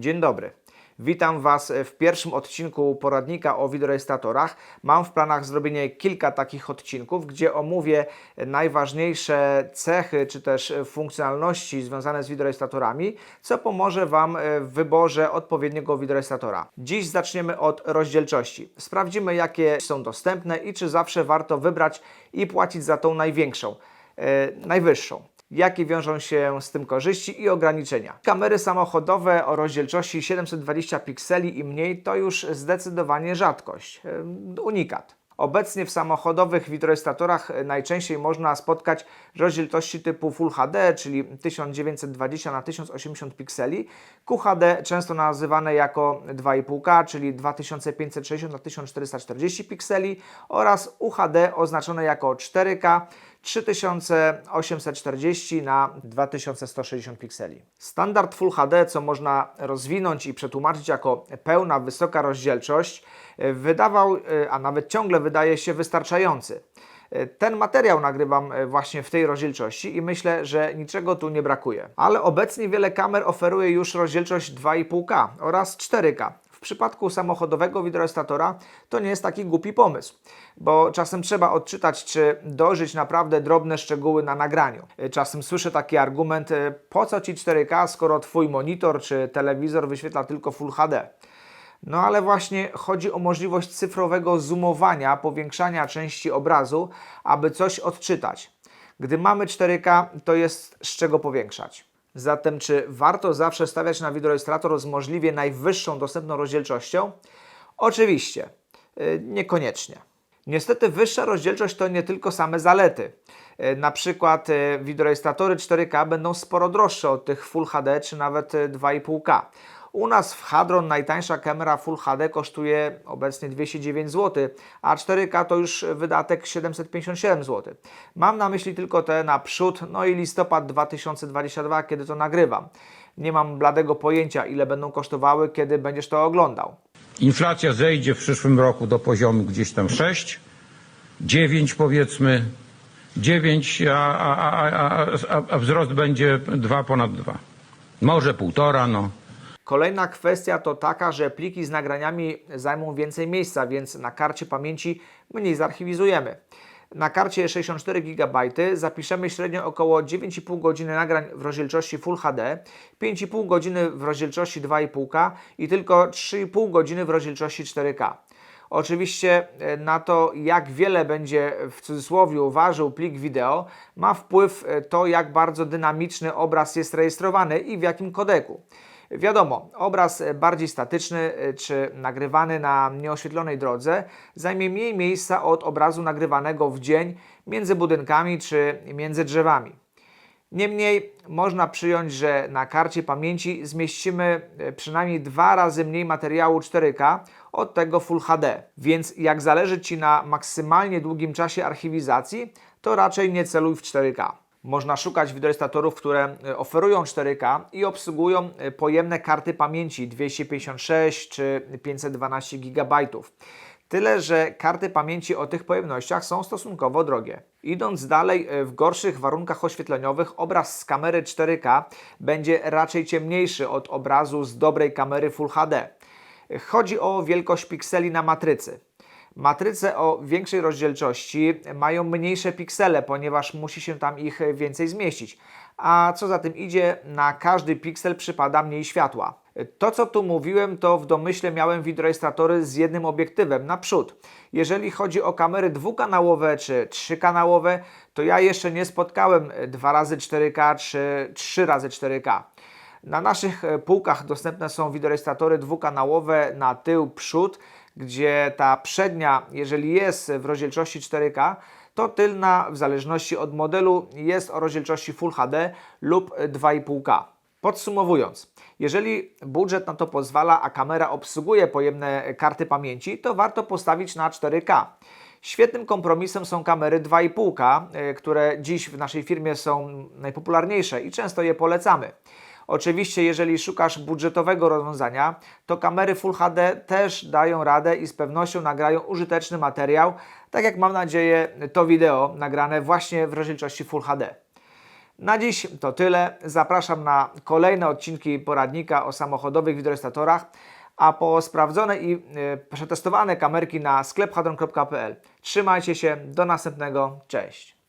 Dzień dobry. Witam Was w pierwszym odcinku poradnika o wideorejestratorach. Mam w planach zrobienie kilka takich odcinków, gdzie omówię najważniejsze cechy czy też funkcjonalności związane z wideorejestratorami, co pomoże Wam w wyborze odpowiedniego wideorejestratora. Dziś zaczniemy od rozdzielczości. Sprawdzimy, jakie są dostępne i czy zawsze warto wybrać i płacić za tą największą, e, najwyższą jakie wiążą się z tym korzyści i ograniczenia. Kamery samochodowe o rozdzielczości 720 pikseli i mniej to już zdecydowanie rzadkość, e, unikat. Obecnie w samochodowych wideorejestratorach najczęściej można spotkać rozdzielczości typu Full HD, czyli 1920 na 1080 pikseli, QHD często nazywane jako 2,5K, czyli 2560 na 1440 pikseli oraz UHD oznaczone jako 4K, 3840 na 2160 pikseli. Standard Full HD, co można rozwinąć i przetłumaczyć jako pełna wysoka rozdzielczość, wydawał, a nawet ciągle wydaje się wystarczający. Ten materiał nagrywam właśnie w tej rozdzielczości i myślę, że niczego tu nie brakuje. Ale obecnie wiele kamer oferuje już rozdzielczość 2,5K oraz 4K. W przypadku samochodowego wideorejestratora to nie jest taki głupi pomysł, bo czasem trzeba odczytać, czy dożyć naprawdę drobne szczegóły na nagraniu. Czasem słyszę taki argument, po co Ci 4K, skoro Twój monitor czy telewizor wyświetla tylko Full HD. No ale właśnie chodzi o możliwość cyfrowego zoomowania, powiększania części obrazu, aby coś odczytać. Gdy mamy 4K, to jest z czego powiększać. Zatem czy warto zawsze stawiać na wideorejestrator z możliwie najwyższą dostępną rozdzielczością? Oczywiście, yy, niekoniecznie. Niestety wyższa rozdzielczość to nie tylko same zalety. Yy, na przykład yy, wideorejestratory 4K będą sporo droższe od tych Full HD czy nawet 2,5K. U nas w Hadron najtańsza kamera Full HD kosztuje obecnie 209 zł, a 4K to już wydatek 757 zł. Mam na myśli tylko te naprzód, no i listopad 2022, kiedy to nagrywam. Nie mam bladego pojęcia, ile będą kosztowały, kiedy będziesz to oglądał. Inflacja zejdzie w przyszłym roku do poziomu gdzieś tam 6, 9 powiedzmy, 9, a, a, a, a, a wzrost będzie 2 ponad 2. Może półtora, no. Kolejna kwestia to taka, że pliki z nagraniami zajmą więcej miejsca, więc na karcie pamięci mniej zarchiwizujemy. Na karcie 64 GB zapiszemy średnio około 9,5 godziny nagrań w rozdzielczości Full HD, 5,5 godziny w rozdzielczości 2,5K i tylko 3,5 godziny w rozdzielczości 4K. Oczywiście na to, jak wiele będzie w cudzysłowie ważył plik wideo, ma wpływ to, jak bardzo dynamiczny obraz jest rejestrowany i w jakim kodeku. Wiadomo, obraz bardziej statyczny czy nagrywany na nieoświetlonej drodze zajmie mniej miejsca od obrazu nagrywanego w dzień między budynkami czy między drzewami. Niemniej można przyjąć, że na karcie pamięci zmieścimy przynajmniej dwa razy mniej materiału 4K od tego Full HD. Więc jak zależy Ci na maksymalnie długim czasie archiwizacji, to raczej nie celuj w 4K. Można szukać wideorejestratorów, które oferują 4K i obsługują pojemne karty pamięci 256 czy 512 GB. Tyle, że karty pamięci o tych pojemnościach są stosunkowo drogie. Idąc dalej, w gorszych warunkach oświetleniowych obraz z kamery 4K będzie raczej ciemniejszy od obrazu z dobrej kamery Full HD. Chodzi o wielkość pikseli na matrycy. Matryce o większej rozdzielczości mają mniejsze piksele, ponieważ musi się tam ich więcej zmieścić. A co za tym idzie, na każdy piksel przypada mniej światła. To, co tu mówiłem, to w domyśle miałem wideorejestratory z jednym obiektywem naprzód. Jeżeli chodzi o kamery dwukanałowe czy trzykanałowe, to ja jeszcze nie spotkałem 2x4K czy 3x4K. Na naszych półkach dostępne są wideorejestratory dwukanałowe na tył, przód, gdzie ta przednia, jeżeli jest w rozdzielczości 4K, to tylna w zależności od modelu jest o rozdzielczości Full HD lub 2,5K. Podsumowując, jeżeli budżet na to pozwala, a kamera obsługuje pojemne karty pamięci, to warto postawić na 4K. Świetnym kompromisem są kamery 2,5K, które dziś w naszej firmie są najpopularniejsze i często je polecamy. Oczywiście, jeżeli szukasz budżetowego rozwiązania, to kamery Full HD też dają radę i z pewnością nagrają użyteczny materiał, tak jak mam nadzieję to wideo nagrane właśnie w rozdzielczości Full HD. Na dziś to tyle. Zapraszam na kolejne odcinki poradnika o samochodowych wideorestatorach, a po sprawdzone i e, przetestowane kamerki na sklephadron.pl. Trzymajcie się, do następnego, cześć!